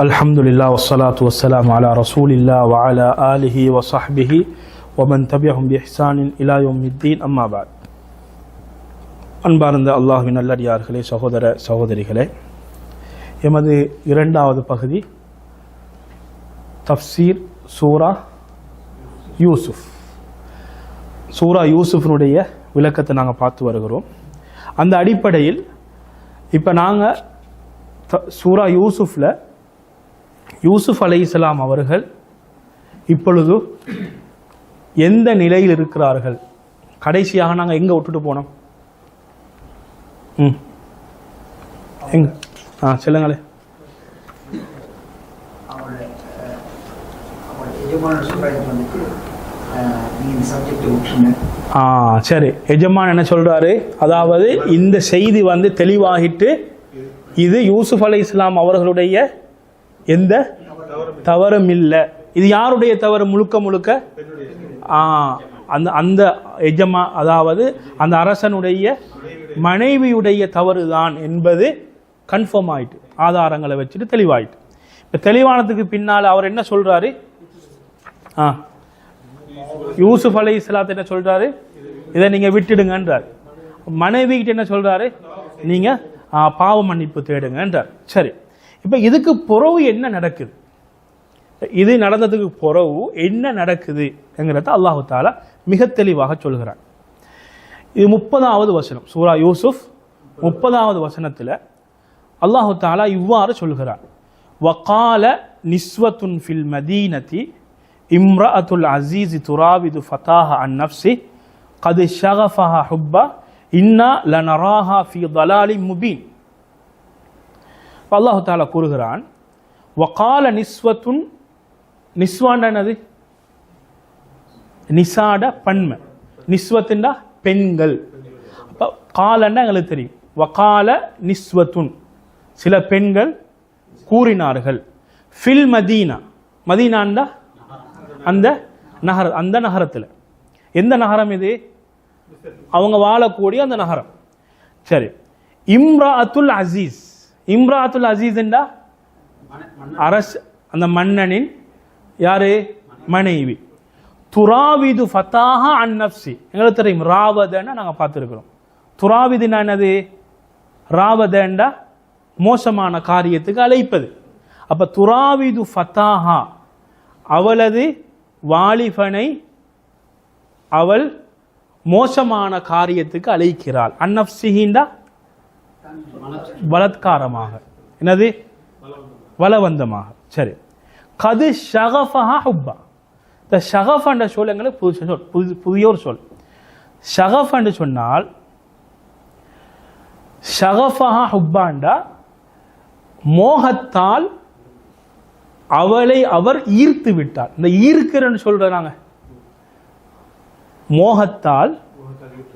அல்ஹம்துலில்லா வசலாத்து வசலாம் அலா ரசூலில்லா வலா ஆலிஹி வசஹ்பிஹி ஒமன் தபியஹும் பிஹ்சானின் இலாயுமித்தீன் அம்மாபாத் அன்பார்ந்த அல்லாஹுவின் நல்லடியார்களே சகோதர சகோதரிகளே எமது இரண்டாவது பகுதி தஃப்சீர் சூரா யூசுஃப். சூரா யூசுஃபினுடைய விளக்கத்தை நாங்கள் பார்த்து வருகிறோம். அந்த அடிப்படையில் இப்போ நாங்கள் சூரா யூசுஃபில் யூசுப் அலைஹிஸ்ஸலாம் அவர்கள் இப்பொழுது எந்த நிலையில் இருக்கிறார்கள்? கடைசியாக நாங்கள் எங்கே விட்டுட்டு போனோம்? ம். எங்க? ஆ சொல்லுங்களே. ஆ சரி. எஜமான் என்ன சொல்றாரு? அதாவது இந்த செய்தி வந்து தெளிவாகிட்டு இது யூசுப் அலை இஸ்லாம் அவர்களுடைய எந்த? தவறும் இல்லை இது யாருடைய தவறு முழுக்க முழுக்க? அந்த அந்த எஜமா அதாவது அந்த அரசனுடைய மனைவியுடைய தவறு தான் என்பது கன்ஃபார்ம் ஆயிட்டு ஆதாரங்களை வச்சுட்டு தெளிவாயிட்டு. இப்போ தெளிவானதுக்கு பின்னால் அவர் என்ன சொல்றாரு? ஆ யூசுப் அலை இஸ்லாத்து என்ன சொல்றாரு? இதை நீங்க விட்டுடுங்கன்றார். மனைவி கிட்ட என்ன சொல்றாரு? நீங்க பாவ மன்னிப்பு தேடுங்கன்றார். சரி. இப்போ இதுக்கு புறவு என்ன நடக்குது? இது நடந்ததுக்கு புறவு என்ன நடக்குதுங்கிறத அல்லாஹு தாலா மிக தெளிவாக சொல்கிறான். இது முப்பதாவது வசனம். சூரா யூசுப் முப்பதாவது வசனத்தில் அல்லாஹு தாலா இவ்வாறு சொல்கிறார் வக்கால நிஸ்வத்துன் ஃபில் மதீனதி இம்ரா இம்ரஅத்துல் அசீஸ் துராவிது ஃபதாஹ அன் நப்சி கது ஷகஃபஹா ஹுப்பா இன்னா லனராஹா ஃபி தலாலி முபீன். அல்லாஹு தாலா கூறுகிறான் வக்கால நிஸ்வத்துன் நிஸ்வாண்ட நிசாட பன்மை. நிஸ்வத்துண்டா பெண்கள். அப்போ காலன்னா எங்களுக்கு தெரியும். வக்கால நிஸ்வத்துன் சில பெண்கள் கூறினார்கள். Fill Medina. மதீனாண்டா அந்த நகர அந்த நகரத்தில். எந்த நகரம் இது? அவங்க வாழக்கூடிய அந்த நகரம். சரி. இம்ரா அத்துல் அசீஸ். இம்ராத்துல் அத்துல் அசீஸ்ண்டா அரசு அந்த மன்னனின் யாரு? மனைவி. துராவிது ஃபத்தாஹா அன் நப்சி எங்களுக்கு தெரியும் ராவதன்னு நாங்கள் பார்த்துருக்குறோம். துராவிதுனா என்னது? ராவதண்டா மோசமான காரியத்துக்கு அழைப்பது. அப்போ துராவிது ஃபத்தாஹா அவளது வாலிபனை அவள் மோசமான காரியத்துக்கு அழைக்கிறாள். அன்னப்சிஹின்டா பலத்காரமாக. என்னது? பலவந்தமாக. சரி. கது ஷகஃபஹா ஹுப்பா. இந்த ஷகஃப் என்ற சொல் எங்களுக்கு புது சொல் புது புதிய ஒரு சொல். ஷகஃப் என்று சொன்னால் ஷகஃபஹா ஹுப்பாண்டா மோகத்தால் அவளை அவர் ஈர்த்து விட்டார். இந்த ஈர்க்கிறன்னு சொல்றாங்க மோகத்தால்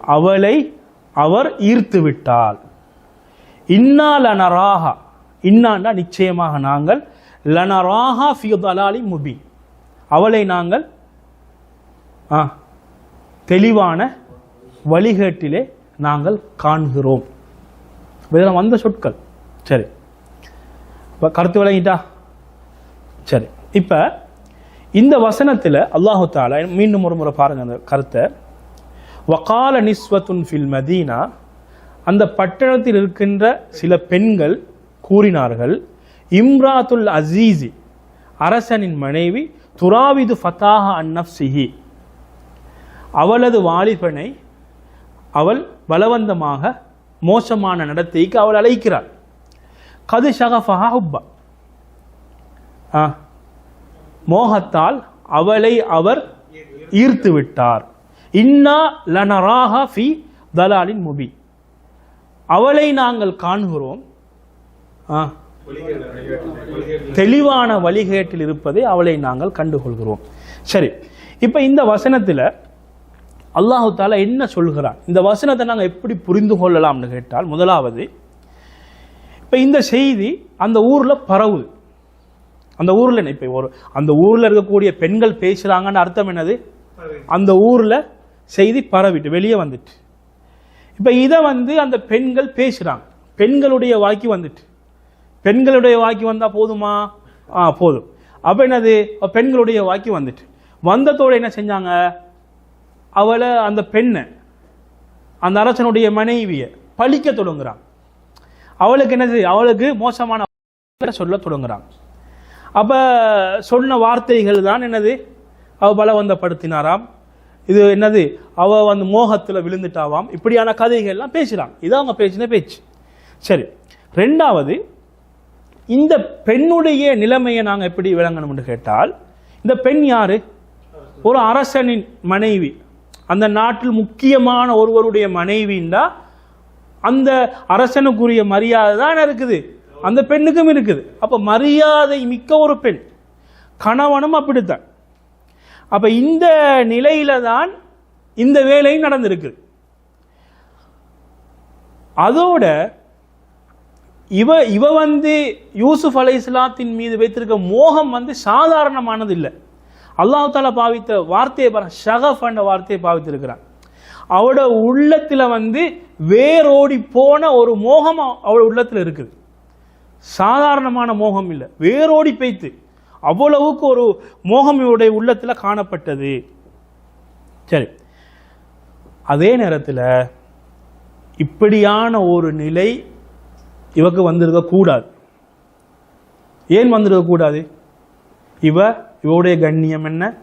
அவளை அவர் ஈர்த்து விட்டாள் இன்னா லனராஹா இன்னாண்டா நிச்சயமாக நாங்கள் லனராஹா ஃபியுதலாலி தலாலி முபி அவளை நாங்கள் ஆ தெளிவான வழிகேட்டிலே நாங்கள் காண்கிறோம். இதெல்லாம் வந்த சொற்கள். சரி. இப்போ கருத்து விளங்கிட்டா? சரி. இப்போ இந்த வசனத்தில் அல்லாஹு தாலா மீண்டும் ஒரு முறை பாருங்க அந்த கருத்தை. வகால நிஸ்வத்துன் ஃபில் மதீனா அந்த பட்டணத்தில் இருக்கின்ற சில பெண்கள் கூறினார்கள் இம்ராத்துல் அசீசி அரசனின் மனைவி துராவிது ஃபத்தாஹ அந்நப்சிஹி அவளது வாலிபனை அவள் பலவந்தமாக மோசமான நடத்தைக்கு அவள் அழைக்கிறாள். கது ஷகஃபஹா ஹுப்பா. ஆ மோகத்தால் அவளை அவர் ஈர்த்து விட்டார் இன்னா லனராஹா ஃபி தலாலின் முபி. அவளை நாங்கள் காண்கிறோம். ஆ, தெளிவான வழிகேட்டில் இருப்பதை அவளை நாங்கள் கண்டுகொள்கிறோம். சரி இப்போ இந்த வசனத்தில் அல்லாஹு தாலா என்ன சொல்கிறான்? இந்த வசனத்தை நாங்கள் எப்படி புரிந்து கொள்ளலாம்னு கேட்டால் முதலாவது இப்போ இந்த செய்தி அந்த ஊரில் பரவுது. அந்த ஊரில் இப்போ ஒரு அந்த ஊரில் இருக்கக்கூடிய பெண்கள் பேசுகிறாங்கன்னு அர்த்தம் என்னது? அந்த ஊரில் செய்தி பரவிட்டு வெளியே வந்துட்டு. இப்போ இதை வந்து அந்த பெண்கள் பேசுகிறாங்க பெண்களுடைய வாக்கி வந்துட்டு. பெண்களுடைய வாக்கி வந்தால் போதுமா? ஆ போதும். அப்போ என்னது? பெண்களுடைய வாக்கி வந்துட்டு. வந்தத்தோடு என்ன செஞ்சாங்க? அவளை அந்த பெண்ணை அந்த அரசனுடைய மனைவியை பழிக்க தொடங்குறான் அவளுக்கு என்னது? அவளுக்கு மோசமான சொல்ல தொடங்குறான் அப்போ சொன்ன வார்த்தைகள் தான் என்னது? அவ பலவந்தப்படுத்தினாராம். இது என்னது? அவ வந்து மோகத்தில் விழுந்துட்டாவாம். இப்படியான கதைகள்லாம் பேசுகிறான் இது அவங்க பேசின பேச்சு. சரி ரெண்டாவது இந்த பெண்ணுடைய நிலைமையை நாங்கள் எப்படி விளங்கணும்னு கேட்டால் இந்த பெண் யாரு? ஒரு அரசனின் மனைவி. அந்த நாட்டில் முக்கியமான ஒருவருடைய மனைவின்னா அந்த அரசனுக்குரிய மரியாதை தான் இருக்குது. அந்த பெண்ணுக்கும் இருக்குது. அப்ப மரியாதை மிக்க ஒரு பெண். கணவனும் அப்படித்தான். அப்ப இந்த நிலையில தான் இந்த வேலையும் நடந்திருக்கு. அதோட இவ இவ வந்து யூசுப் அலை இஸ்லாத்தின் மீது வைத்திருக்க மோகம் வந்து சாதாரணமானது இல்லை அல்லாஹு தாலா பாவித்த வார்த்தையை பாருங்க ஷகஃப் என்ற வார்த்தையை பாவித்திருக்கிறான். அவட உள்ளத்தில் வந்து வேரோடி போன ஒரு மோகம் அவளோட உள்ளத்தில் இருக்குது. சாதாரணமான மோகம் இல்லை வேரோடி பெய்த்து. அவ்வளவுக்கு ஒரு மோகம் இவருடைய உள்ளத்தில் காணப்பட்டது. சரி. அதே நேரத்தில் இப்படியான ஒரு நிலை இவக்கு வந்திருக்க கூடாது ஏன் வந்திருக்க கூடாது இவ இவருடைய கண்ணியம் என்ன?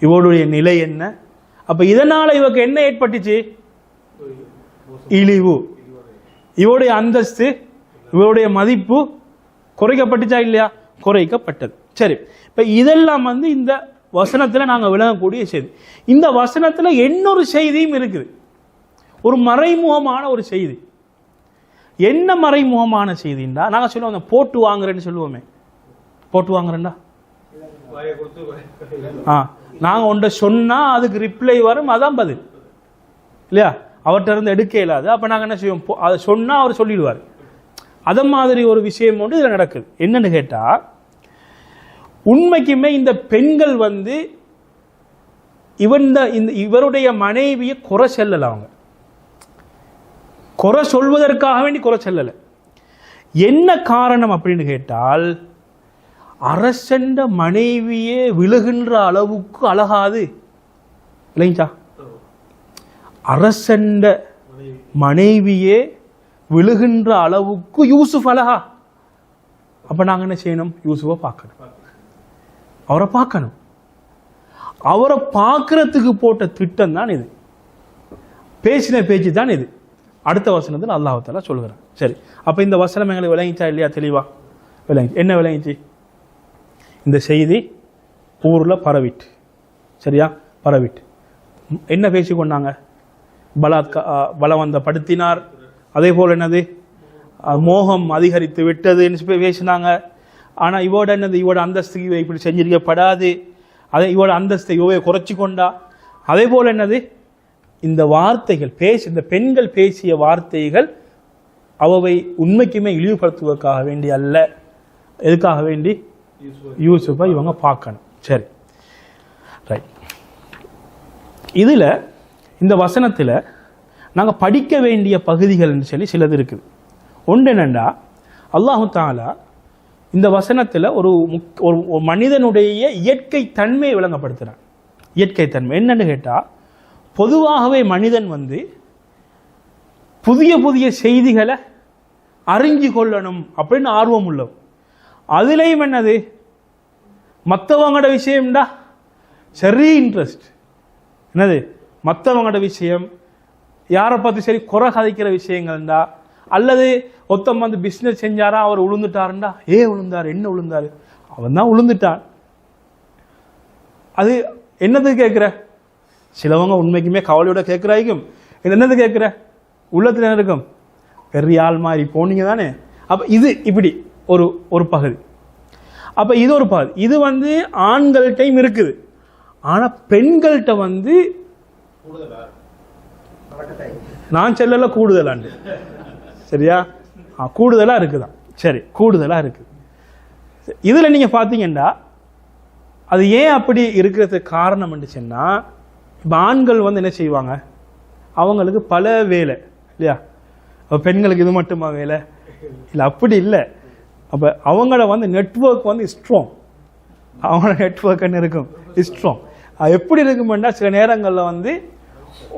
இவருடைய நிலை என்ன? அப்ப இதனால இவக்கு என்ன ஏற்பட்டுச்சு? இழிவு. இவருடைய அந்தஸ்து இவருடைய மதிப்பு குறைக்கப்பட்டுச்சா இல்லையா? குறைக்கப்பட்டது. சரி. இப்ப இதெல்லாம் வந்து இந்த வசனத்துல நாங்க விளங்கக்கூடிய செய்தி. இந்த வசனத்துல இன்னொரு செய்தியும் இருக்குது. ஒரு மறைமுகமான ஒரு செய்தி. என்ன மறைமுகமான செய்தின்னா நாங்க சொல்லுவோம் அந்த போட்டு வாங்குறேன்னு சொல்லுவோமே. போட்டு வாங்குறேன்டா. ஆ நாங்கள் ஒன்றை சொன்னா அதுக்கு ரிப்ளை வரும் அதான் பதில். இல்லையா? அவர்கிட்ட இருந்து எடுக்க இயலாது. அப்போ நாங்க என்ன செய்வோம்? அதை சொன்னா அவர் சொல்லிடுவார். அதை மாதிரி ஒரு விஷயம் ஒன்று இதுல நடக்குது. என்னன்னு கேட்டால் உண்மைக்குமே இந்த பெண்கள் வந்து இவன் இந்த இவருடைய மனைவியை குறை செல்லலை அவங்க. குறை சொல்வதற்காக வேண்டி குறை செல்லலை. என்ன காரணம் அப்படின்னு கேட்டால் அரசண்ட மனைவியே விழுகின்ற அளவுக்கு அழகாது. இல்லைங்களா? அரசண்ட மனைவியே விழுகின்ற அளவுக்கு யூசுஃப் அழகா. அப்போ நாங்க என்ன செய்யணும்? யூசுஃபை பார்க்கணும். அவரை பார்க்கணும். அவரை பார்க்கறதுக்கு போட்ட திட்டம் தான் இது. பேசின பேச்சு தான் இது. அடுத்த வசனத்தில் அல்லாஹால சொல்கிறான். சரி அப்போ இந்த வசனம் எங்களுக்கு விளங்கிச்சா இல்லையா? தெளிவா? விளங்கி என்ன விளங்கிச்சு? இந்த செய்தி ஊரில் பரவிட்டு. சரியா? பரவிட்டு. என்ன பேசி கொண்டாங்க? பலாத்கா பலவந்தப்படுத்தினார். அதே போல் என்னது? மோகம் அதிகரித்து விட்டதுன்னு பேசினாங்க. ஆனால் இவோட என்னது? இவோட அந்தஸ்து இவ இப்படி செஞ்சிருக்கப்படாது. அதை இவோட அந்தஸ்தை இவையை குறைச்சி கொண்டா. அதே போல் என்னது? இந்த வார்த்தைகள் பேசி இந்த பெண்கள் பேசிய வார்த்தைகள் அவவை உண்மைக்குமே இழிவுபடுத்துவதற்காக வேண்டி அல்ல. எதுக்காக வேண்டி? யூசுஃபை இவங்க பார்க்கணும். சரி. ரைட் இதில் இந்த வசனத்தில் நாங்கள் படிக்க வேண்டிய பகுதிகள்னு சொல்லி சிலது இருக்குது. ஒன்று என்னென்னா அல்லாஹு தாலா இந்த வசனத்தில் ஒரு முக் ஒரு ஒரு மனிதனுடைய இயற்கை தன்மையை விளங்கப்படுத்துகிறான் இயற்கை தன்மை என்னன்னு கேட்டால் பொதுவாகவே மனிதன் வந்து புதிய புதிய செய்திகளை அறிஞ்சு கொள்ளணும் அப்படின்னு ஆர்வம் உள்ளவன். அதுலேயும் என்னது? மற்றவங்களோட விஷயம்டா? சரி இன்ட்ரெஸ்ட் என்னது? மற்றவங்களோட விஷயம் யாரை பார்த்து சரி குறை கதைக்கிற விஷயங்கள்டா? அல்லது ஒருத்தன் வந்து பிஸ்னஸ் செஞ்சாரா அவர் உளுந்துட்டாருண்டா? ஏ உளுந்தார் என்ன உளுந்தாரு? அவன் தான் உளுந்துட்டான். அது என்னது கேட்குற சிலவங்க உண்மைக்குமே கவலையோட கேட்குறாய்க்கும் இது என்னது கேட்குற உள்ளத்துல என்ன இருக்கும்? பெரிய ஆள் மாதிரி போனீங்க தானே? அப்போ இது இப்படி ஒரு ஒரு பகுதி. அப்போ இது ஒரு பகுதி. இது வந்து ஆண்கள்கிட்டையும் இருக்குது. ஆனால் பெண்கள்கிட்ட வந்து நான் செல்லல கூடுதலாண்டு. சரியா? கூடுதலாக இருக்குதான் சரி கூடுதலாக இருக்குது இதில் நீங்கள் பார்த்தீங்கன்னா அது ஏன் அப்படி இருக்கிறதுக்கு காரணம் சொன்னா இப்போ ஆண்கள் வந்து என்ன செய்வாங்க? அவங்களுக்கு பல வேலை இல்லையா? அப்போ பெண்களுக்கு இது மட்டுமா வேலை? இல்லை அப்படி இல்லை. அப்போ அவங்கள வந்து நெட்ஒர்க் வந்து ஸ்ட்ராங் அவங்களோட நெட்வொர்க்குன்னு இருக்கும்? ஸ்ட்ராங் அது எப்படி இருக்குமெண்டா சில நேரங்களில் வந்து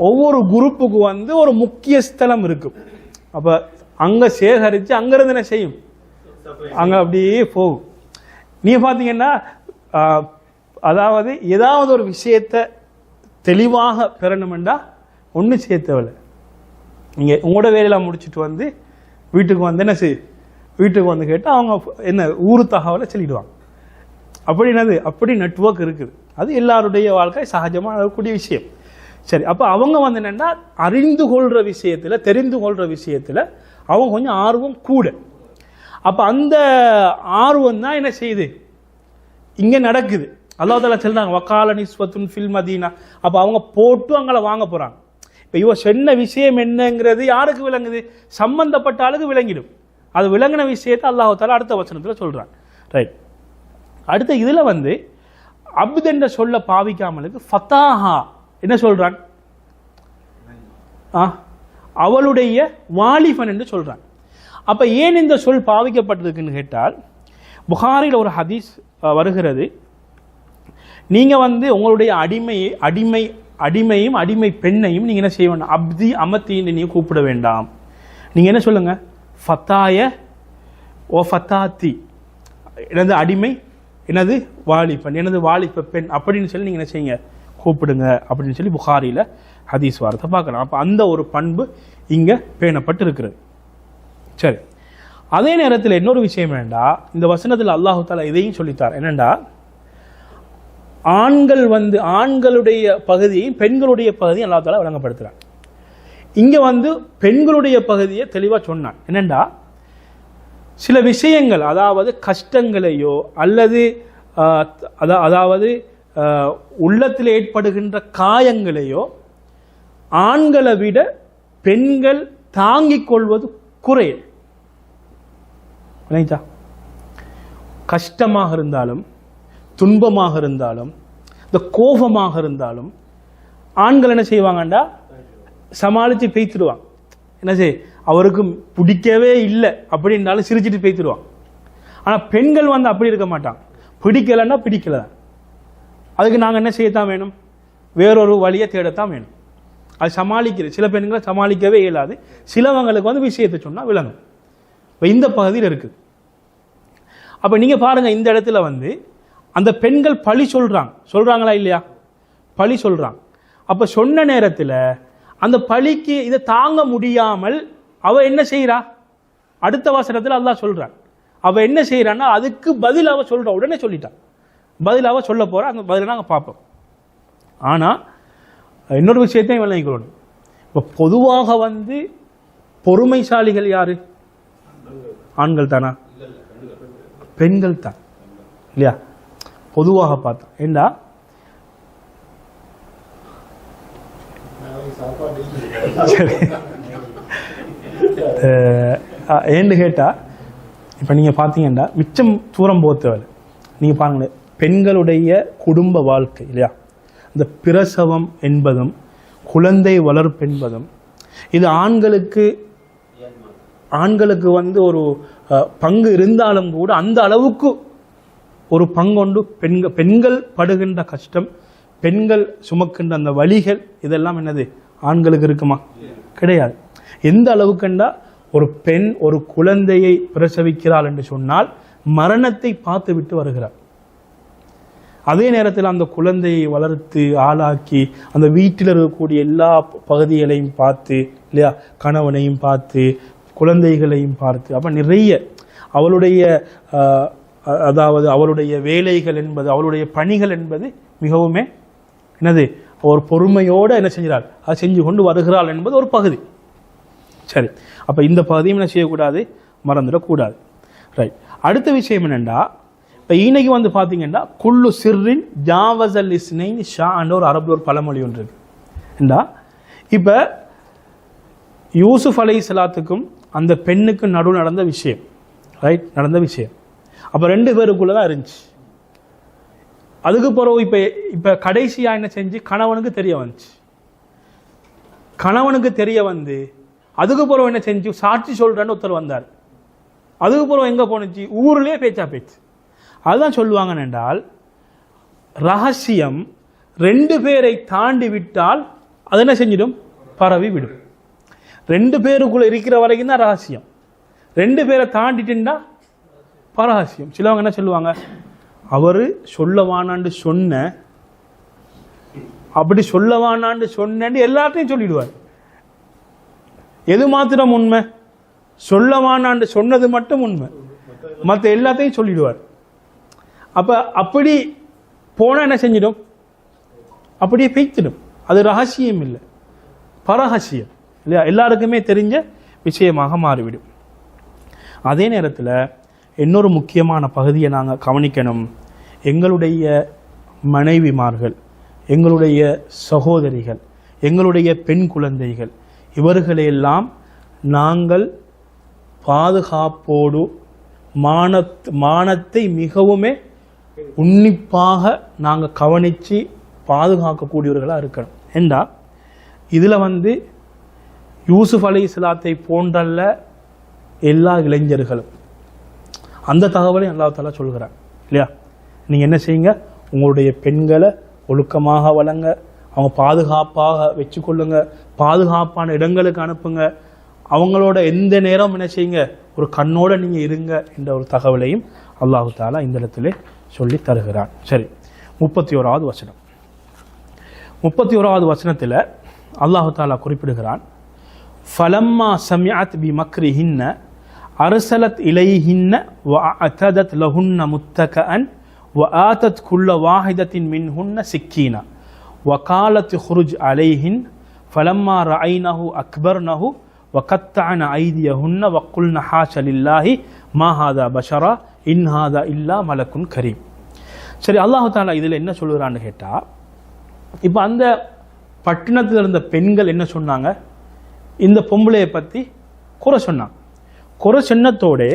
ஒவ்வொரு குரூப்புக்கு வந்து ஒரு முக்கிய ஸ்தலம் இருக்கும். அப்போ அங்கே சேகரித்து அங்கேருந்து என்ன செய்யும்? அங்கே அப்படியே போகும். நீங்கள் பார்த்தீங்கன்னா அதாவது ஏதாவது ஒரு விஷயத்தை தெளிவாக பெறணுமெண்டா ஒன்றும் செய்ய தேவையில்லை நீங்கள் உங்களோட வேலையெல்லாம் முடிச்சுட்டு வந்து வீட்டுக்கு வந்து என்ன செய்? வீட்டுக்கு வந்து கேட்டால் அவங்க என்ன ஊர் தகவலை சொல்லிடுவாங்க. அப்படி என்னது? அப்படி நெட்வொர்க் இருக்குது. அது எல்லாருடைய வாழ்க்கை சகஜமாக நடக்கக்கூடிய விஷயம். சரி அப்போ அவங்க வந்து என்னென்னா அறிந்து கொள்கிற விஷயத்தில் தெரிந்து கொள்கிற விஷயத்தில் அவங்க கொஞ்சம் ஆர்வம் கூட. அப்போ அந்த ஆர்வம் தான் என்ன செய்யுது? இங்கே நடக்குது. அல்லாஹ் தாலா சொல்றாங்க வக்கால நிஸ்வத்துன் ஃபில் மதீனா. அப்போ அவங்க போட்டு அங்கே வாங்க போகிறாங்க இப்போ இவன் சொன்ன விஷயம் என்னங்கிறது யாருக்கு விளங்குது? சம்பந்தப்பட்ட ஆளுக்கு விளங்கிடும். அது விளங்கின விஷயத்தை அல்லாஹால அடுத்த வசனத்தில் சொல்கிறான் ரைட் அடுத்த இதில் வந்து அப்து என்ற சொல்ல பாவிக்காமலுக்கு ஃபத்தாஹா என்ன சொல்கிறான் ஆ? அவளுடைய வாலிபன் என்று சொல்றான். அப்ப ஏன் இந்த சொல் பாவிக்கப்பட்டிருக்குன்னு கேட்டால் புகாரில் ஒரு ஹதீஸ் வருகிறது. நீங்க வந்து உங்களுடைய அடிமையை அடிமை அடிமையும் அடிமை பெண்ணையும் நீங்க என்ன செய்ய வேண்டாம். அப்தி அமத்தின்னு நீங்க கூப்பிட வேண்டாம். நீங்க என்ன சொல்லுங்க? ஃபத்தாய ஓ ஃபத்தாத்தி. எனது அடிமை? எனது வாலிபன். எனது வாலிப பெண். அப்படின்னு சொல்லி நீங்கள் என்ன செய்யுங்க? கூப்பிடுங்க அப்படின்னு சொல்லி புகாரியில் ஹதீஸ் வார்த்தை. பார்க்கலாம். அப்போ அந்த ஒரு பண்பு இங்கே பேணப்பட்டு இருக்கிறது சரி. அதே நேரத்தில் இன்னொரு விஷயம் வேண்டா. இந்த வசனத்தில் அல்லாஹு தாலா இதையும் சொல்லித்தார். என்னண்டா? ஆண்கள் வந்து ஆண்களுடைய பகுதியையும் பெண்களுடைய பகுதியும் அல்லாஹ் தாலா விளங்கப்படுத்துகிறார் இங்கே வந்து பெண்களுடைய பகுதியை தெளிவாக சொன்னான். என்னண்டா? சில விஷயங்கள் அதாவது கஷ்டங்களையோ அல்லது அதாவது உள்ளத்தில் ஏற்படுகின்ற காயங்களையோ ஆண்களை விட பெண்கள் தாங்கிக் கொள்வது குறையல். விளங்கிச்சா கஷ்டமாக இருந்தாலும் துன்பமாக இருந்தாலும் இந்த கோபமாக இருந்தாலும் ஆண்கள் என்ன செய்வாங்கண்டா? சமாளித்து பேய்த்துடுவான் என்ன செய்? அவருக்கு பிடிக்கவே இல்லை அப்படின்னாலும் சிரிச்சிட்டு பேய்த்துடுவான் ஆனால் பெண்கள் வந்து அப்படி இருக்க மாட்டாங்க. பிடிக்கலைன்னா பிடிக்கல தான். அதுக்கு நாங்கள் என்ன செய்யத்தான் வேணும்? வேறொரு வழியை தேடத்தான் வேணும். அது சமாளிக்கிறது சில பெண்களை சமாளிக்கவே இயலாது. சிலவங்களுக்கு வந்து விஷயத்தை சொன்னால் விளங்கும். இப்போ இந்த பகுதியில் இருக்குது அப்போ நீங்கள் பாருங்கள் இந்த இடத்துல வந்து அந்த பெண்கள் பழி சொல்கிறாங்க சொல்கிறாங்களா இல்லையா? பழி சொல்கிறாங்க அப்போ சொன்ன நேரத்தில் அந்த பழிக்கு இதை தாங்க முடியாமல் அவ என்ன செய்கிறா அடுத்த வசனத்தில் அல்லாஹ் சொல்கிறான் அவள் என்ன செய்கிறான்னா அதுக்கு பதில் அவள் சொல்றா. உடனே சொல்லிட்டான் பதிலாக சொல்ல போறா அந்த பதிலை நாங்கள் பார்ப்போம். ஆனால் இன்னொரு விஷயத்தையும் விளங்கிக்கொள்ளணும் இப்போ பொதுவாக வந்து பொறுமைசாலிகள் யார்? ஆண்கள் தானா? பெண்கள் தான். இல்லையா? பொதுவாக பார்த்தா. ஏண்டா? சரி. ஏன்னு கேட்டால் இப்போ நீங்கள் பார்த்தீங்கன்னா மிச்சம் தூரம் போக நீங்கள் பாருங்களேன். பெண்களுடைய குடும்ப வாழ்க்கை இல்லையா? இந்த பிரசவம் என்பதும் குழந்தை வளர்ப்பு என்பதும் இது ஆண்களுக்கு ஆண்களுக்கு வந்து ஒரு பங்கு இருந்தாலும் கூட அந்த அளவுக்கு ஒரு பங்கொண்டு பெண்கள் பெண்கள் படுகின்ற கஷ்டம் பெண்கள் சுமக்கின்ற அந்த வலிகள் இதெல்லாம் என்னது? ஆண்களுக்கு இருக்குமா? கிடையாது. எந்த அளவுக்குண்டா ஒரு பெண் ஒரு குழந்தையை பிரசவிக்கிறாள் என்று சொன்னால் மரணத்தை பார்த்து விட்டு வருகிறார் அதே நேரத்தில் அந்த குழந்தையை வளர்த்து ஆளாக்கி அந்த வீட்டில் இருக்கக்கூடிய எல்லா பகுதிகளையும் பார்த்து இல்லையா கணவனையும் பார்த்து குழந்தைகளையும் பார்த்து அப்ப நிறைய அவளுடைய அதாவது அவளுடைய வேலைகள் என்பது அவளுடைய பணிகள் என்பது மிகவுமே என்னது ஒரு பொறுமையோடு என்ன செஞ்சாள் அதை செஞ்சு கொண்டு வருகிறாள் என்பது ஒரு பகுதி. சரி அப்போ இந்த பகுதியும் என்ன செய்யக்கூடாது? மறந்துடக்கூடாது. ரைட் அடுத்த விஷயம் என்னென்னா இப்போ இன்னைக்கு வந்து பார்த்தீங்கன்னா குள்ளு சிர்ரின் ஜாவசல் இஸ்னைன் ஷா அண்ட் ஒரு அரபு ஒரு பழமொழி ஒன்று இருக்குண்டா இப்போ யூசுஃப் அலை இஸ்லாத்துக்கும் அந்த பெண்ணுக்கும் நடு நடந்த விஷயம். ரைட் நடந்த விஷயம். அப்போ ரெண்டு பேருக்குள்ளே தான் இருந்துச்சு. அதுக்கு பிறகு இப்போ இப்போ கடைசியாக என்ன செஞ்சு? கணவனுக்கு தெரிய வந்துச்சு. கணவனுக்கு தெரிய வந்து அதுக்கு பிறகு என்ன செஞ்சு? சாட்சி சொல்கிறேன்னு ஒருத்தர் வந்தார். அதுக்கப்புறம் எங்கே போனுச்சு ஊர்லேயே பேச்சா பேச்சு. அதுதான் சொல்லுவாங்க என்றால் ரகசியம் ரெண்டு பேரை தாண்டி விட்டால் அது என்ன செஞ்சிடும்? பரவி விடும். ரெண்டு பேருக்குள்ள இருக்கிற வரைக்கும் தான் ரகசியம். ரெண்டு பேரை தாண்டிட்டுண்டா பரஹசியம் சிலவங்க என்ன சொல்லுவாங்க? அவர் சொல்லவானான்னு சொன்ன அப்படி சொல்லவானான்னு சொன்னேன்னு எல்லாத்தையும் சொல்லிடுவார். எது மாத்திரம் உண்மை? சொல்லவானான்னு சொன்னது மட்டும் உண்மை. மற்ற எல்லாத்தையும் சொல்லிடுவார். அப்போ அப்படி போனால் என்ன செஞ்சிடும்? அப்படியே பெய்த்திடும் அது ரகசியம் இல்லை. பரஹசியம் இல்லையா? எல்லாருக்குமே தெரிஞ்ச விஷயமாக மாறிவிடும். அதே நேரத்தில் இன்னொரு முக்கியமான பகுதியை நாங்கள் கவனிக்கணும். எங்களுடைய மனைவிமார்கள் எங்களுடைய சகோதரிகள் எங்களுடைய பெண் குழந்தைகள் இவர்களையெல்லாம் நாங்கள் பாதுகாப்போடு மானத் மானத்தை மிகவுமே உன்னிப்பாக நாங்கள் கவனித்து பாதுகாக்கக்கூடியவர்களாக இருக்கணும். ஏண்டா? இதில் வந்து யூசுப் அலி இஸ்லாத்தை போன்றல்ல எல்லா இளைஞர்களும். அந்த தகவலையும் அல்லாஹ் சொல்கிறேன். இல்லையா? நீங்கள் என்ன செய்யுங்க? உங்களுடைய பெண்களை ஒழுக்கமாக வழங்க அவங்க பாதுகாப்பாக வச்சுக்கொள்ளுங்க பாதுகாப்பான இடங்களுக்கு அனுப்புங்க. அவங்களோட எந்த நேரம் என்ன செய்யுங்க? ஒரு கண்ணோட நீங்கள் இருங்க என்ற ஒரு தகவலையும் அல்லாஹு தாலா இந்த இடத்துல சொல்லி தருகிறான் சரி முப்பத்தி ஓராவது வசனம் முப்பத்தி ஓராவது வசனத்தில் அல்லாஹு தாலா குறிப்பிடுகிறான் ஃபலம்மா சம்யாத் பி மக்ரிஹின்ன அரசலத் இலைஹின்ன وأعتدت لهن متكئا وآتت كل واحدة منهن سكينا وقالت خرج عليهن فلما رأينه أكبرنه وقطعن أيديهن وقلن حاش لله ما هذا بشرا இன்ஹாதா இல்லா மலக்குன் கரீம். சரி அல்லாஹு தாலா இதில் என்ன சொல்லுறான்னு கேட்டால் இப்போ அந்த பட்டினத்தில் இருந்த பெண்கள் என்ன சொன்னாங்க? இந்த பொம்பளையை பற்றி குறை சொன்னாங்க குறை சொன்னத்தோடே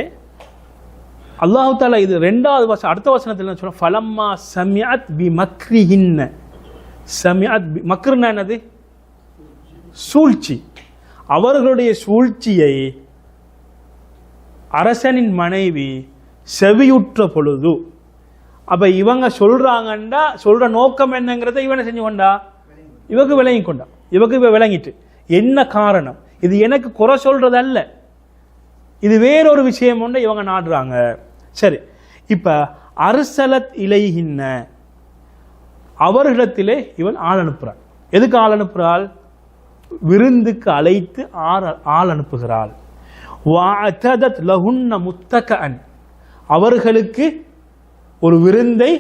அல்லாஹு தாலா இது ரெண்டாவது வசனம் அடுத்த வசனத்தில் என்ன சொல்ல ஃபலம்மா சமியாத் பி மக்ரிஹின்ன. சமியாத் பி மக்ருன்னா என்னது? சூழ்ச்சி. அவர்களுடைய சூழ்ச்சியை அரசனின் மனைவி செவியுற்ற பொழுது. அப்ப இவங்க சொல்றாங்கண்டா சொல்ற நோக்கம் என்னங்கிறத இவனை செஞ்சு கொண்டா? இவக்கு விளங்கி கொண்டா. இவக்கு இவ விளங்கிட்டு. என்ன காரணம்? இது எனக்கு குறை சொல்றது அல்ல இது வேறொரு விஷயம் ஒன்று இவங்க நாடுறாங்க. சரி. இப்ப அரசலத் இலைகின்ன அவர்களிடத்திலே இவன் ஆள் அனுப்புறாள் எதுக்கு ஆள் அனுப்புறாள்? விருந்துக்கு அழைத்து ஆற- ஆள் அனுப்புகிறாள். வஅததத் லஹுன்ன முத்தகஅன். அவர்களுக்கு ஒரு விருந்தை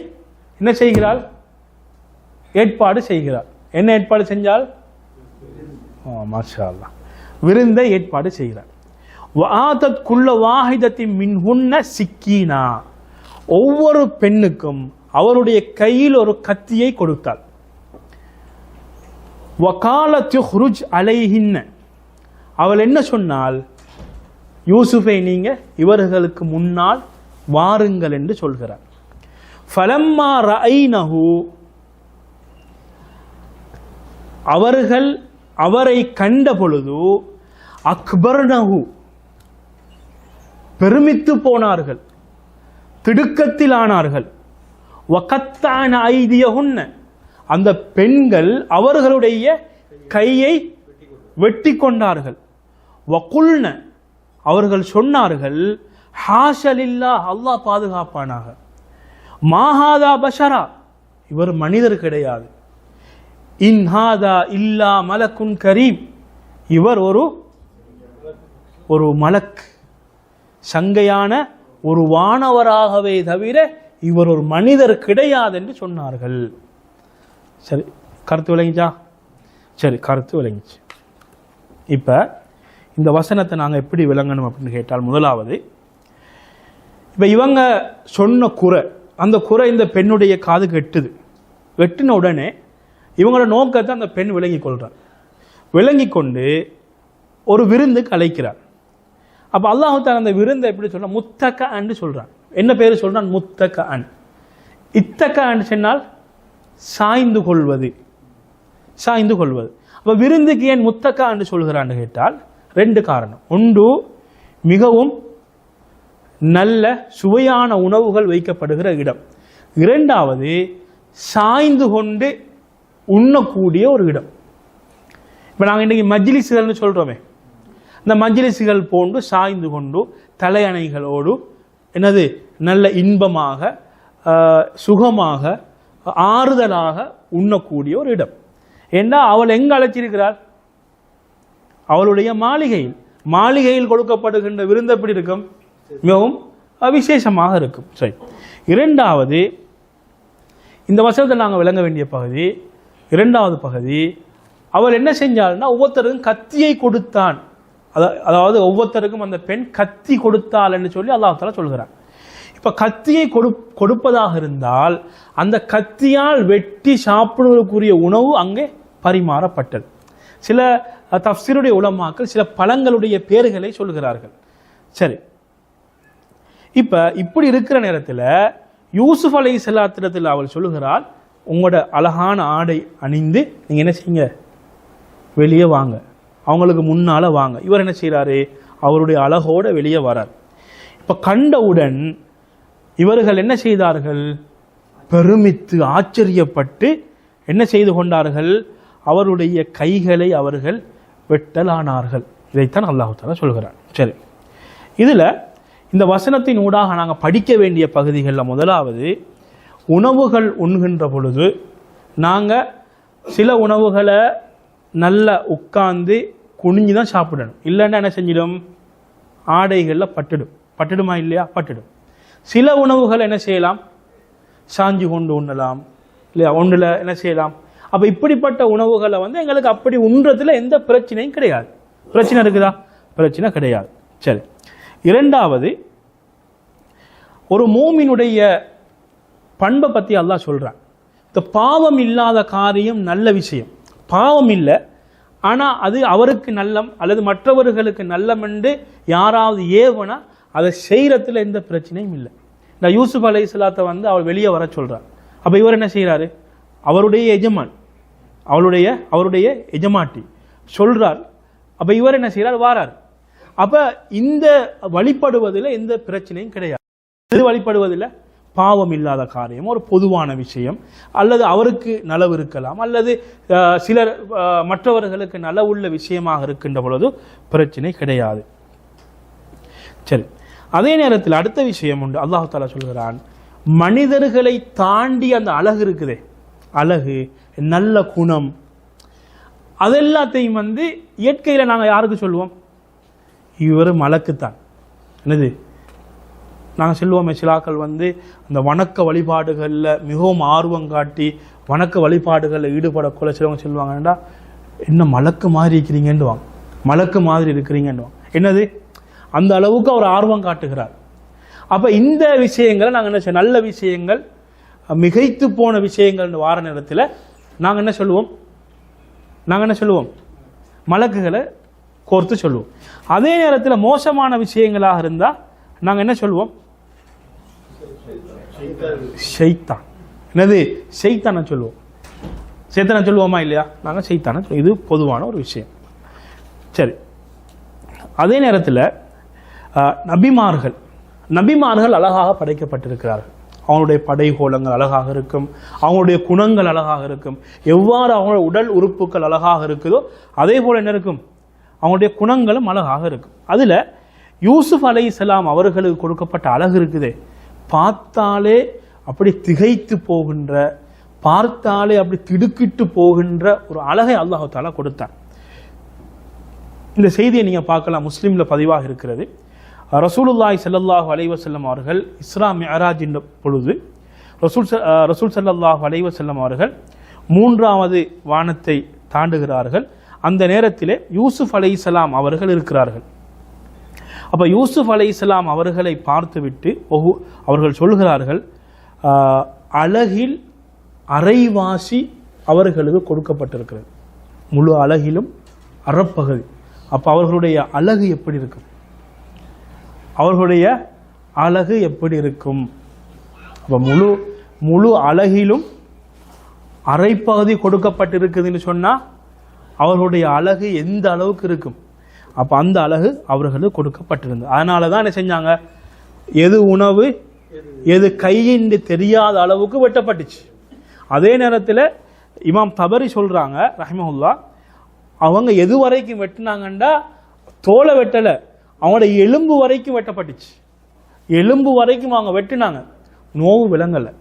என்ன செய்கிறாள்? ஏற்பாடு செய்கிறாள். என்ன ஏற்பாடு செஞ்சால் மாஷா விருந்தை ஏற்பாடு செய்கிறார் வஆதத் வாகிதத்தின் மின் மின்ஹுன்ன சிக்கீனா. ஒவ்வொரு பெண்ணுக்கும் அவருடைய கையில் ஒரு கத்தியை கொடுத்தாள். வகாலத்து ஹுருஜ் அலைஹின்ன. அவள் என்ன சொன்னால் யூசுஃபை நீங்க இவர்களுக்கு முன்னால் வாருங்கள் என்று சொல்கிறார். ஃபலம்மா ரஐனஹு. அவர்கள் அவரை கண்ட பொழுது அக்பர்னஹு. பெருமித்து போனார்கள். திடுக்கத்தில் ஆனார்கள் வக்கத்தான ஐதியகுன்ன. அந்த பெண்கள் அவர்களுடைய கையை வெட்டி கொண்டார்கள் வகுல்ன. அவர்கள் சொன்னார்கள் ஹாஷலில்லா அல்லாஹ் பாதுகாப்பானாக. மாஹாதா பஷரா இவர் மனிதர் கிடையாது. இன்ஹாதா இல்லா மலக்குன் கரீம் இவர் ஒரு ஒரு மலக் சங்கையான ஒரு வானவராகவே தவிர இவர் ஒரு மனிதர் கிடையாது என்று சொன்னார்கள். சரி கருத்து விளங்கிச்சா? சரி கருத்து விளங்கிச்சு. இப்போ இந்த வசனத்தை நாங்கள் எப்படி விளங்கணும் அப்படின்னு கேட்டால் முதலாவது இப்போ இவங்க சொன்ன குறை அந்த குறை இந்த பெண்ணுடைய காது கெட்டுது. வெட்டின உடனே இவங்களோட நோக்கத்தை அந்த பெண் விளங்கி கொள்கிறான் விளங்கி கொண்டு ஒரு விருந்துக்கு அழைக்கிறார் அப்போ அல்லாஹால அந்த விருந்தை எப்படி சொல்கிறான் முத்தக்க அன்னு சொல்கிறான் என்ன பேர் சொல்கிறான் முத்தக்க அன் இத்தக்க அன் சொன்னால் சாய்ந்து கொள்வது. சாய்ந்து கொள்வது. அப்போ விருந்துக்கு ஏன் முத்தக்கா என்று சொல்கிறான்னு கேட்டால் ரெண்டு காரணம். ஒன்று மிகவும் நல்ல சுவையான உணவுகள் வைக்கப்படுகிற இடம். இரண்டாவது சாய்ந்து கொண்டு உண்ணக்கூடிய ஒரு இடம். இப்போ நாங்கள் இன்றைக்கி மஜ்லிசுகள்னு சொல்கிறோமே இந்த மஜ்லிசுகள் போன்று சாய்ந்து கொண்டு தலையணைகளோடு என்னது? நல்ல இன்பமாக சுகமாக ஆறுதலாக உண்ணக்கூடிய ஒரு இடம். ஏன்னா அவள் எங்கே அழைச்சிருக்கிறார் அவளுடைய மாளிகையில். மாளிகையில் கொடுக்கப்படுகின்ற விருந்து எப்படி இருக்கும்? மிகவும் விசேஷமாக இருக்கும். சரி. இரண்டாவது இந்த வசனத்தை நாங்கள் விளங்க வேண்டிய பகுதி இரண்டாவது பகுதி அவள் என்ன செஞ்சாள்னா ஒவ்வொருத்தருக்கும் கத்தியை கொடுத்தான். அதாவது ஒவ்வொருத்தருக்கும் அந்த பெண் கத்தி கொடுத்தாள் என்று சொல்லி அல்லாஹால தஆலா சொல்கிறார் இப்போ கத்தியை கொடு கொடுப்பதாக இருந்தால் அந்த கத்தியால் வெட்டி சாப்பிடுவதற்குரிய உணவு அங்கே பரிமாறப்பட்டது. சில தப்சீருடைய உலமாக்கள் சில பழங்களுடைய பேர்களை சொல்கிறார்கள். சரி. இப்ப இப்படி இருக்கிற நேரத்தில் யூசுஃப் அலை செல்லாத்திரத்தில் அவள் சொல்லுகிறாள் உங்களோட அழகான ஆடை அணிந்து நீங்க என்ன செய்யுங்க? வெளியே வாங்க. அவங்களுக்கு முன்னால வாங்க. இவர் என்ன செய்கிறாரு அவருடைய அழகோட வெளியே வரார். இப்ப கண்டவுடன் இவர்கள் என்ன செய்தார்கள்? பெருமித்து ஆச்சரியப்பட்டு என்ன செய்து கொண்டார்கள்? அவருடைய கைகளை அவர்கள் வெட்டலானார்கள். இதைத்தான் அல்லாஹால சொல்கிறார் சரி. இதுல இந்த வசனத்தின் ஊடாக நாங்கள் படிக்க வேண்டிய பகுதிகளில் முதலாவது உணவுகள் உண்கின்ற பொழுது நாங்கள் சில உணவுகளை நல்லா உட்கார்ந்து குனிஞ்சு தான் சாப்பிடணும். இல்லைன்னா என்ன செஞ்சிடும்? ஆடைகளில் பட்டுடும். பட்டுடுமா இல்லையா? பட்டுடும். சில உணவுகள் என்ன செய்யலாம்? சாஞ்சு கொண்டு உண்ணலாம். இல்லையா? ஒன்றில் என்ன செய்யலாம்? அப்போ இப்படிப்பட்ட உணவுகளை வந்து எங்களுக்கு அப்படி உண்றதுல எந்த பிரச்சனையும் கிடையாது. பிரச்சனை இருக்குதா? பிரச்சனை கிடையாது. சரி. இரண்டாவது ஒரு மூமினுடைய பண்பை பற்றி அல்லாஹ் சொல்கிறான் இந்த பாவம் இல்லாத காரியம் நல்ல விஷயம். பாவம் இல்லை ஆனால் அது அவருக்கு நல்லம் அல்லது மற்றவர்களுக்கு நல்லம் என்று யாராவது ஏவனா அதை செய்கிறத்தில் எந்த பிரச்சனையும் இல்லை. இந்த யூசுப் அலை வந்து அவள் வெளியே வர சொல்கிறார் அப்போ இவர் என்ன செய்கிறாரு அவருடைய எஜமான் அவளுடைய அவருடைய எஜமாட்டி சொல்கிறார் அப்போ இவர் என்ன செய்கிறார் வாரார். அப்ப இந்த வழிபடுவதில் எந்த பிரச்சனையும் கிடையாது. எது வழிபடுவதில்? பாவம் இல்லாத காரியம் ஒரு பொதுவான விஷயம். அல்லது அவருக்கு நலவு இருக்கலாம் அல்லது சிலர் அஹ், மற்றவர்களுக்கு நலவுள்ள விஷயமாக இருக்கின்ற பொழுது பிரச்சனை கிடையாது. சரி. அதே நேரத்தில் அடுத்த விஷயம் உண்டு. அல்லாஹ் தாலா சொல்கிறான் மனிதர்களை தாண்டி அந்த அழகு இருக்குதே. அழகு நல்ல குணம். அதெல்லாத்தையும் வந்து இயற்கையில் நாங்கள் யாருக்கு சொல்லுவோம்? இவர் மலக்குத்தான். என்னது? நாங்கள் சொல்லுவோமே சிலாக்கள் வந்து அந்த வணக்க வழிபாடுகளில் மிகவும் ஆர்வம் காட்டி வணக்க வழிபாடுகளில் ஈடுபடக்குள்ள சிலவங்க சொல்லுவாங்கடா என்ன மலக்கு மாதிரி இருக்கிறீங்கன்னுவாங்க. மலக்கு மாதிரி இருக்கிறீங்கன்னுவாங்க. என்னது? அந்த அளவுக்கு அவர் ஆர்வம் காட்டுகிறார். அப்போ இந்த விஷயங்களை நாங்கள் என்ன நல்ல விஷயங்கள் மிகைத்து போன விஷயங்கள்னு வார நேரத்தில் நாங்கள் என்ன சொல்லுவோம்? நாங்கள் என்ன சொல்லுவோம்? மலக்குகளை கோர்த்து சொல்லுவோம். அதே நேரத்தில் மோசமான விஷயங்களாக இருந்தால் நாங்கள் என்ன சொல்லுவோம்? ஷைத்தான். என்னது? ஷைத்தானை சொல்லுவோம். சேத்தனை சொல்லுவோமா இல்லையா? நாங்கள் ஷைத்தானை சொல்லுவோம். இது பொதுவான ஒரு விஷயம். சரி. அதே நேரத்தில் நபிமார்கள் நபிமார்கள் அழகாக படைக்கப்பட்டிருக்கிறார்கள். அவங்களுடைய படைகோலங்கள் அழகாக இருக்கும். அவங்களுடைய குணங்கள் அழகாக இருக்கும். எவ்வாறு அவங்களுடைய உடல் உறுப்புகள் அழகாக இருக்குதோ அதே போல் என்ன இருக்கும்? அவங்களுடைய குணங்களும் அழகாக இருக்கும். அதில் யூசுப் இஸ்லாம் அவர்களுக்கு கொடுக்கப்பட்ட அழகு இருக்குதே. பார்த்தாலே அப்படி திகைத்து போகின்ற பார்த்தாலே அப்படி திடுக்கிட்டு போகின்ற ஒரு அழகை அல்லாஹ் தாலா கொடுத்தார். இந்த செய்தியை நீங்கள் பார்க்கலாம். முஸ்லீமில் பதிவாக இருக்கிறது. ரசூலுல்லாய் ஸல்லல்லாஹு அலைவசல்லம் வஸல்லம் அவர்கள் இஸ்ரா மிஅராஜின் பொழுது ரசூல் ரசூல் ஸல்லல்லாஹு அலைவசல்லம் அவர்கள் மூன்றாவது வானத்தை தாண்டுகிறார்கள். அந்த நேரத்திலே யூசுப் இஸ்லாம் அவர்கள் இருக்கிறார்கள். அப்ப யூசுப் இஸ்லாம் அவர்களை பார்த்துவிட்டு ஒஹு அவர்கள் சொல்கிறார்கள் அழகில் அரைவாசி அவர்களுக்கு கொடுக்கப்பட்டிருக்கிறது. முழு அழகிலும் அறப்பகுதி அப்போ அவர்களுடைய அழகு எப்படி இருக்கும்? அவர்களுடைய அழகு எப்படி இருக்கும்? அப்போ முழு முழு அழகிலும் அரைப்பகுதி கொடுக்கப்பட்டிருக்குதுன்னு சொன்னால் அவர்களுடைய அழகு எந்த அளவுக்கு இருக்கும்? அப்போ அந்த அழகு அவர்களுக்கு கொடுக்கப்பட்டிருந்தது. அதனால தான் என்ன செஞ்சாங்க? எது உணவு எது கையின்று தெரியாத அளவுக்கு வெட்டப்பட்டுச்சு. அதே நேரத்தில் இமாம் தபரி சொல்கிறாங்க ரஹிமஹுல்லா அவங்க எது வரைக்கும் வெட்டினாங்கண்டா தோலை வெட்டலை. அவங்களோட எலும்பு வரைக்கும் வெட்டப்பட்டுச்சு. எலும்பு வரைக்கும் அவங்க வெட்டினாங்க. நோவு விளங்கலை.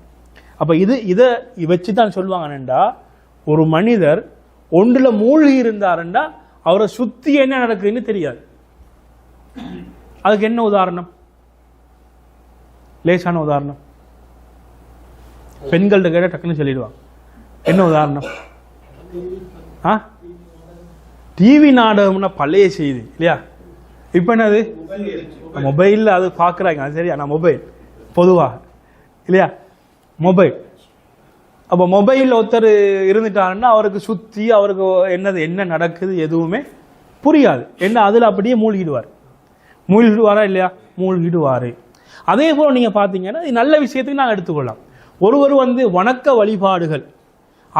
அப்போ இது இதை வச்சு தான் சொல்லுவாங்கன்னா ஒரு மனிதர் ஒன்றுல மூழ்கி இருந்தாருன்னா அவரை சுத்தி என்ன நடக்குதுன்னு தெரியாது. அதுக்கு என்ன உதாரணம்? லேசான உதாரணம். பெண்கள்கிட்ட கேட்ட டக்குன்னு சொல்லிடுவாங்க. என்ன உதாரணம்? ஆ? டிவி நாடகம்னா பழைய செய்தி இல்லையா? இப்போ என்னது? மொபைலில் அது பார்க்குறாங்க அது சரியா? நான் மொபைல் பொதுவாக இல்லையா? மொபைல். அப்போ மொபைலில் ஒருத்தர் இருந்துட்டாங்கன்னா அவருக்கு சுற்றி அவருக்கு என்னது என்ன நடக்குது எதுவுமே புரியாது. என்ன அதில் அப்படியே மூழ்கிடுவார். மூழ்கிடுவாரா இல்லையா? மூழ்கிடுவார். அதே போல் நீங்கள் பார்த்தீங்கன்னா இது நல்ல விஷயத்துக்கு நாங்கள் எடுத்துக்கொள்ளலாம். ஒருவர் வந்து வணக்க வழிபாடுகள்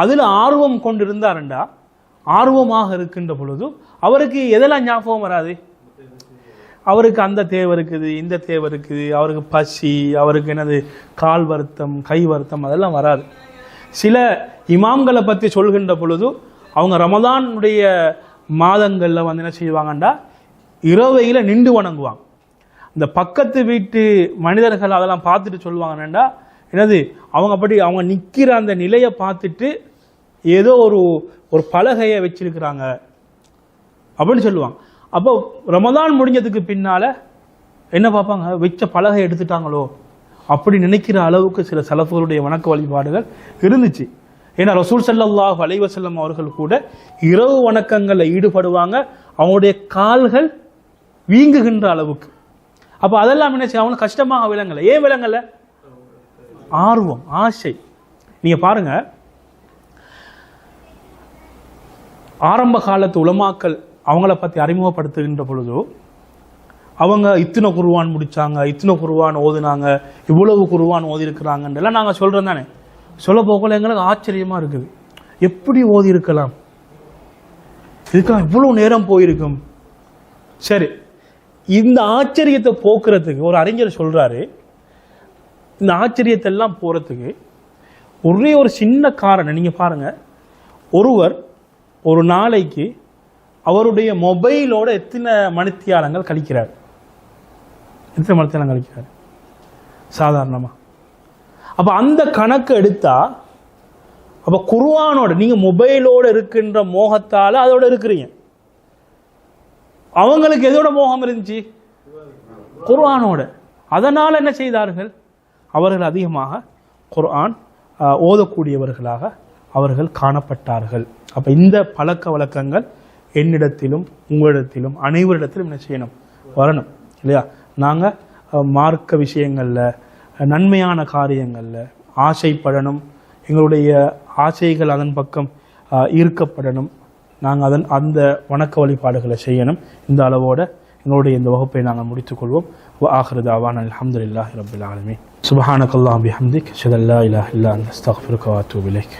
அதில் ஆர்வம் கொண்டிருந்தாருண்டா ஆர்வமாக இருக்கின்ற பொழுது அவருக்கு எதெல்லாம் ஞாபகம் வராது? அவருக்கு அந்த தேவை இருக்குது இந்த தேவை இருக்குது அவருக்கு பசி அவருக்கு என்னது கால் வருத்தம் கை வருத்தம் அதெல்லாம் வராது. சில இமாம்களை பற்றி சொல்கின்ற பொழுது அவங்க ரமதானுடைய மாதங்களில் வந்து என்ன செய்வாங்கண்டா? இரவையில் நின்று வணங்குவாங்க. இந்த பக்கத்து வீட்டு மனிதர்கள் அதெல்லாம் பார்த்துட்டு சொல்லுவாங்கன்னா என்னது அவங்க அப்படி அவங்க நிற்கிற அந்த நிலையை பார்த்துட்டு ஏதோ ஒரு ஒரு பலகையை வச்சிருக்கிறாங்க அப்படின்னு சொல்லுவாங்க. அப்போ ரமதான் முடிஞ்சதுக்கு பின்னால் என்ன பார்ப்பாங்க? வச்ச பலகை எடுத்துட்டாங்களோ? அப்படி நினைக்கிற அளவுக்கு சில சலஃபுகளுடைய வணக்க வழிபாடுகள் இருந்துச்சு. ஏன்னா ரசூல் ஸல்லல்லாஹு அலைவசல்லம் அவர்கள் கூட இரவு வணக்கங்களில் ஈடுபடுவாங்க. அவங்களுடைய கால்கள் வீங்குகின்ற அளவுக்கு. அப்போ அதெல்லாம் என்ன செய்யும் அவங்களுக்கு கஷ்டமாக விளங்கலை. ஏன் விளங்கலை? ஆர்வம் ஆசை. நீங்கள் பாருங்க. ஆரம்ப காலத்து உலமாக்கள் அவங்கள பற்றி அறிமுகப்படுத்துகின்ற பொழுதோ அவங்க இத்தனை குருவான் முடித்தாங்க இத்தனை குருவான் ஓதுனாங்க இவ்வளவு குருவான் ஓதி நாங்கள் சொல்கிறோம் தானே. சொல்ல போகல எங்களுக்கு ஆச்சரியமாக இருக்குது. எப்படி ஓதி இருக்கலாம் இதுக்கெல்லாம் இவ்வளோ நேரம் போயிருக்கும். சரி இந்த ஆச்சரியத்தை போக்குறதுக்கு ஒரு அறிஞர் சொல்கிறாரு இந்த ஆச்சரியத்தை எல்லாம் போறதுக்கு ஒரே ஒரு சின்ன காரணம் நீங்கள் பாருங்கள் ஒருவர் ஒரு நாளைக்கு அவருடைய மொபைலோட எத்தனை மணித்தியாலங்கள் கழிக்கிறார்? எத்தனை மணித்தியாலம் கழிக்கிறார். சாதாரணமா. அப்ப அந்த கணக்கு எடுத்தா அப்ப குருவானோட நீங்க மொபைலோட இருக்கின்ற மோகத்தால அதோட இருக்கிறீங்க. அவங்களுக்கு எதோட மோகம் இருந்துச்சு? குர்ஆனோட. அதனால் என்ன செய்தார்கள்? அவர்கள் அதிகமாக குர்ஆன் ஓதக்கூடியவர்களாக அவர்கள் காணப்பட்டார்கள். அப்ப இந்த பழக்க வழக்கங்கள் என்னிடத்திலும் உங்களிடத்திலும் அனைவரிடத்திலும் என்ன செய்யணும்? வரணும். இல்லையா? நாங்கள் மார்க்க விஷயங்களில் நன்மையான காரியங்களில் ஆசைப்படணும். எங்களுடைய ஆசைகள் அதன் பக்கம் ஈர்க்கப்படணும். நாங்கள் அதன் அந்த வணக்க வழிபாடுகளை செய்யணும். இந்த அளவோட எங்களுடைய இந்த வகுப்பை நாங்கள் முடித்துக்கொள்வோம் ஆஹ்ரதாவான் அலமதுல்லாஹ் ரபுல் ஆலமி சுபஹானக்கல்லாம் பிஹம்திக் ஷதல்லா இலா இல்லா அஸ்தஃபிருக்கா தூபிலேக்